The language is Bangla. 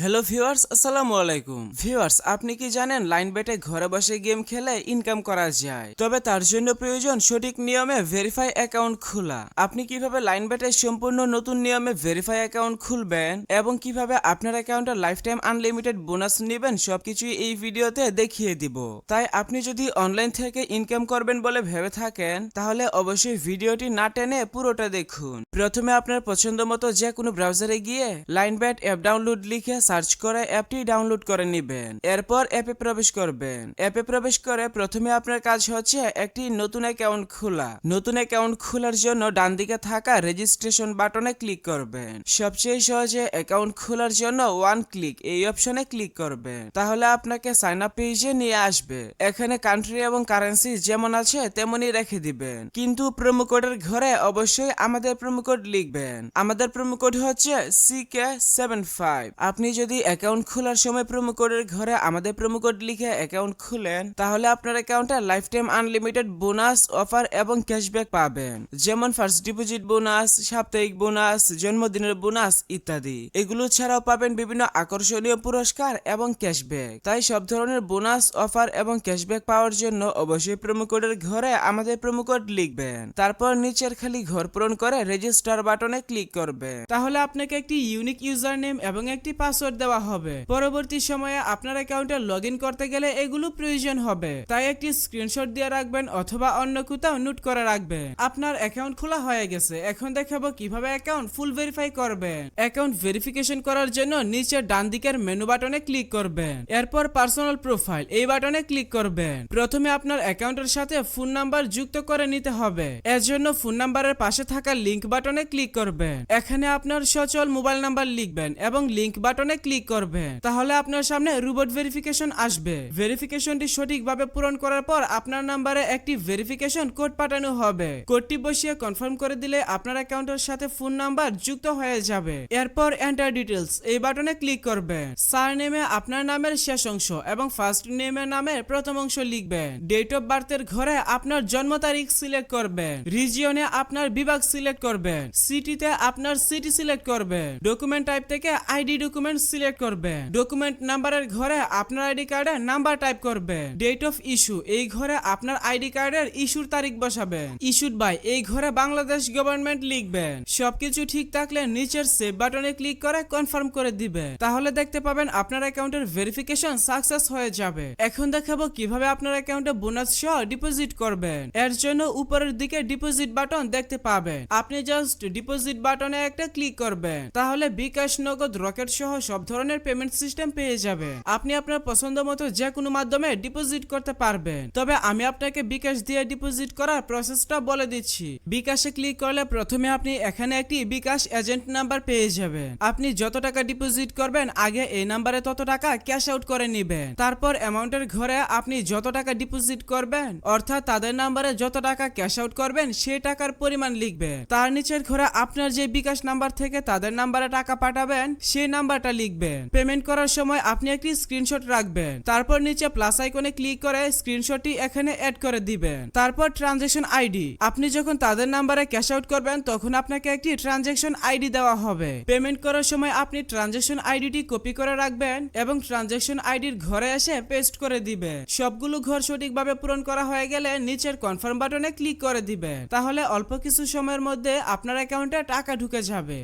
হ্যালো ভিউয়ার্স আসসালামু আলাইকুম। ভিউয়ার্স আপনি কি জানেন লাইন বেটে ঘরে বসে গেম খেলে ইনকাম করা যায়? তবে তার জন্য প্রয়োজন সঠিক নিয়মে ভেরিফাই অ্যাকাউন্ট খোলা। আপনি কীভাবে লাইন বেটে সম্পূর্ণ নতুন নিয়মে ভেরিফাই অ্যাকাউন্ট খুলবেন এবং কীভাবে আপনার অ্যাকাউন্টে লাইফ টাইম আনলিমিটেড বোনাস নেবেন সবকিছুই এই ভিডিওতে দেখিয়ে দিব। তাই আপনি যদি অনলাইন থেকে ইনকাম করবেন বলে ভেবে থাকেন, তাহলে অবশ্যই ভিডিওটি না টেনে পুরোটা দেখুন। প্রথমে আপনার পছন্দ মতো যে কোনো ব্রাউজারে গিয়ে লাইন ব্যাট অ্যাপ ডাউনলোড লিখে সার্চ করে অ্যাপটি ডাউনলোড করে নেবেন। এরপর অ্যাপে প্রবেশ করবেন। অ্যাপে প্রবেশ করে প্রথমে আপনার কাজ হচ্ছে একটি নতুন অ্যাকাউন্ট খোলা। নতুন অ্যাকাউন্ট খোলার জন্য ডান দিকে থাকা রেজিস্ট্রেশন বাটনে ক্লিক করবেন। সবচেয়ে সহজে অ্যাকাউন্ট খোলার জন্য ওয়ান ক্লিক এই অপশনে ক্লিক করবেন। তাহলে আপনাকে সাইন আপ পেজে নিয়ে আসবে। এখানে কান্ট্রি এবং কারেন্সি যেমন আছে তেমনই রেখে দিবেন। কিন্তু প্রোমো কোডের ঘরে অবশ্যই আমাদের প্রোমো কোড লিখবেন। আমাদের প্রোমো কোড হচ্ছে সি কে সেভেন ফাইভ আপনি যদি অ্যাকাউন্ট খোলার সময় প্রোমো কোডের ঘরে আমাদের প্রোমো কোড লিখে অ্যাকাউন্ট খুলেন, তাহলে আপনার অ্যাকাউন্টে life time unlimited bonus offer এবং ক্যাশব্যাক পাবেন। যেমন ফার্স্ট ডিপোজিট বোনাস সাপ্তাহিক বোনাস জন্মদিনের বোনাস ইত্যাদি। এগুলো ছাড়াও পাবেন বিভিন্ন আকর্ষণীয় পুরস্কার এবং ক্যাশব্যাক তাই সব ধরনের বোনাস অফার এবং ক্যাশব্যাক পাওয়ার জন্য অবশ্যই প্রোমো কোডের ঘরে আমাদের প্রোমো কোড লিখবেন। তারপর নিচের খালি ঘর পূরণ করে রেজিস্টার বাটনে ক্লিক করবেন। তাহলে আপনাকে একটি ইউনিক ইউজার নেম এবং একটি পাসওয়ার্ড দেওয়া হবে। পরবর্তী সময়ে আপনার অ্যাকাউন্টে লগ করতে গেলে এগুলো প্রয়োজন হবে। তাই একটি স্ক্রিনশট দিয়ে রাখবেন অথবা অন্য কোথাও নোট করে রাখবেন। আপনার অ্যাকাউন্ট খোলা হয়ে গেছে। এখন দেখাবো কীভাবে অ্যাকাউন্ট ফুল ভেরিফাই করবেন। অ্যাকাউন্ট ভেরিফিকেশন করার জন্য নিচে ডান দিকের মেনু বাটনে ক্লিক করবেন। এরপর পার্সোনাল প্রোফাইল এই বাটনে ক্লিক করবেন। প্রথমে আপনার অ্যাকাউন্টের সাথে ফোন নাম্বার যুক্ত করে নিতে হবে। এর জন্য ফোন নাম্বারের পাশে থাকা লিংক বাটনে ক্লিক করবেন। এখানে আপনার সচল মোবাইল নাম্বার লিখবেন এবং লিংক বাটনে ক্লিক করবেন তাহলে আপনার সামনে রোবট ভেরিফিকেশন আসবে। ভেরিফিকেশনটি সঠিকভাবে পূরণ করার পর আপনার নাম্বারে একটি ভেরিফিকেশন কোড পাঠানো হবে। কোডটি বসিয়ে কনফার্ম করে দিলে আপনার অ্যাকাউন্টের সাথে ফোন নাম্বার যুক্ত হয়ে যাবে। এরপর এন্টার ডিটেলস এই বাটনে ক্লিক করবেন সার নেমে আপনার নামের শেষ অংশ এবং ফার্স্ট নেমের নামের প্রথম অংশ লিখবেন ডেট অফ বার্থের ঘরে আপনার জন্ম তারিখ সিলেক্ট করবেন রিজিয়নে আপনার বিভাগ সিলেক্ট করবেন সিটিতে আপনার সিটি সিলেক্ট করবেন ডকুমেন্ট টাইপ থেকে আইডি ডকুমেন্ট সিলেক্ট করবেন ডকুমেন্ট নাম্বারের ঘরে আপনার আইডি কার্ডের নাম্বার টাইপ করবেন ডেট অফ ইস্যু এই ঘরে আপনার আইডি কার্ডের ইস্যুর তারিখ বসাবেন ইস্যুড বাই এই ঘরে বাংলাদেশ গভর্নমেন্ট লিখবেন সবকিছু ঠিক থাকলে নিচের সেভ বাটনে ক্লিক করে কনফার্ম করে দিবে। তাহলে দেখতে পাবেন আপনার অ্যাকাউন্টের ভেরিফিকেশন সাকসেস হয়ে যাবে। এখন দেখাবো কীভাবে আপনার অ্যাকাউন্টে বোনাস সহ ডিপোজিট করবেন। এর জন্য উপরের দিকে ডিপোজিট বাটন দেখতে পাবেন। আপনি জাস্ট ডিপোজিট বাটনে একটা ক্লিক করবেন। তাহলে বিকাশ নগদ রকেট সহ সব ধরনের পেমেন্ট সিস্টেম পেয়ে যাবেন আপনি আপনার পছন্দ মতো যে কোনো মাধ্যমে ডিপোজিট করতে পারবেন। তবে আমি আপনাকে বিকাশ দিয়ে ডিপোজিট করার প্রসেসটা বলে দিচ্ছি। বিকাশে ক্লিক করলে প্রথমে আপনি এখানে একটি বিকাশ এজেন্ট নাম্বার পেয়ে যাবেন। আপনি যত টাকা ডিপোজিট করবেন, আগে এই নাম্বারে তত টাকা ক্যাশ আউট করে নেবেন। তারপর অ্যামাউন্টের ঘরে আপনি যত টাকা ডিপোজিট করবেন, অর্থাৎ তাদের নাম্বারে যত টাকা ক্যাশ আউট করবেন, সেই টাকার পরিমাণ লিখবেন। তার নিচের ঘরে আপনার যে বিকাশ নাম্বার থেকে তাদের নাম্বারে টাকা পাঠাবেন, সেই নাম্বারটা লিখবেন। পেমেন্ট করার সময় আপনি একটি স্ক্রিনশট রাখবেন। তারপর নিচে প্লাস আইকনে ক্লিক করে স্ক্রিনশটটি এখানে অ্যাড করে দিবেন। তারপর ট্রানজেকশন আইডি আপনি যখন তাদের নাম্বারে ক্যাশ আউট করবেন, তখন আপনাকে একটি ট্রানজেকশন আইডি দেওয়া হবে। পেমেন্ট করার সময় আপনি ট্রানজেকশন আইডিটি কপি করে রাখবেন এবং ট্রানজেকশন আইডির ঘরে এসে পেস্ট করে দিবেন। সবগুলো ঘর সঠিকভাবে পূরণ করা হয়ে গেলে নিচের কনফার্ম বাটনে ক্লিক করে দিবেন। তাহলে অল্প কিছু সময়ের মধ্যে আপনার অ্যাকাউন্টে টাকা ঢুকে যাবে।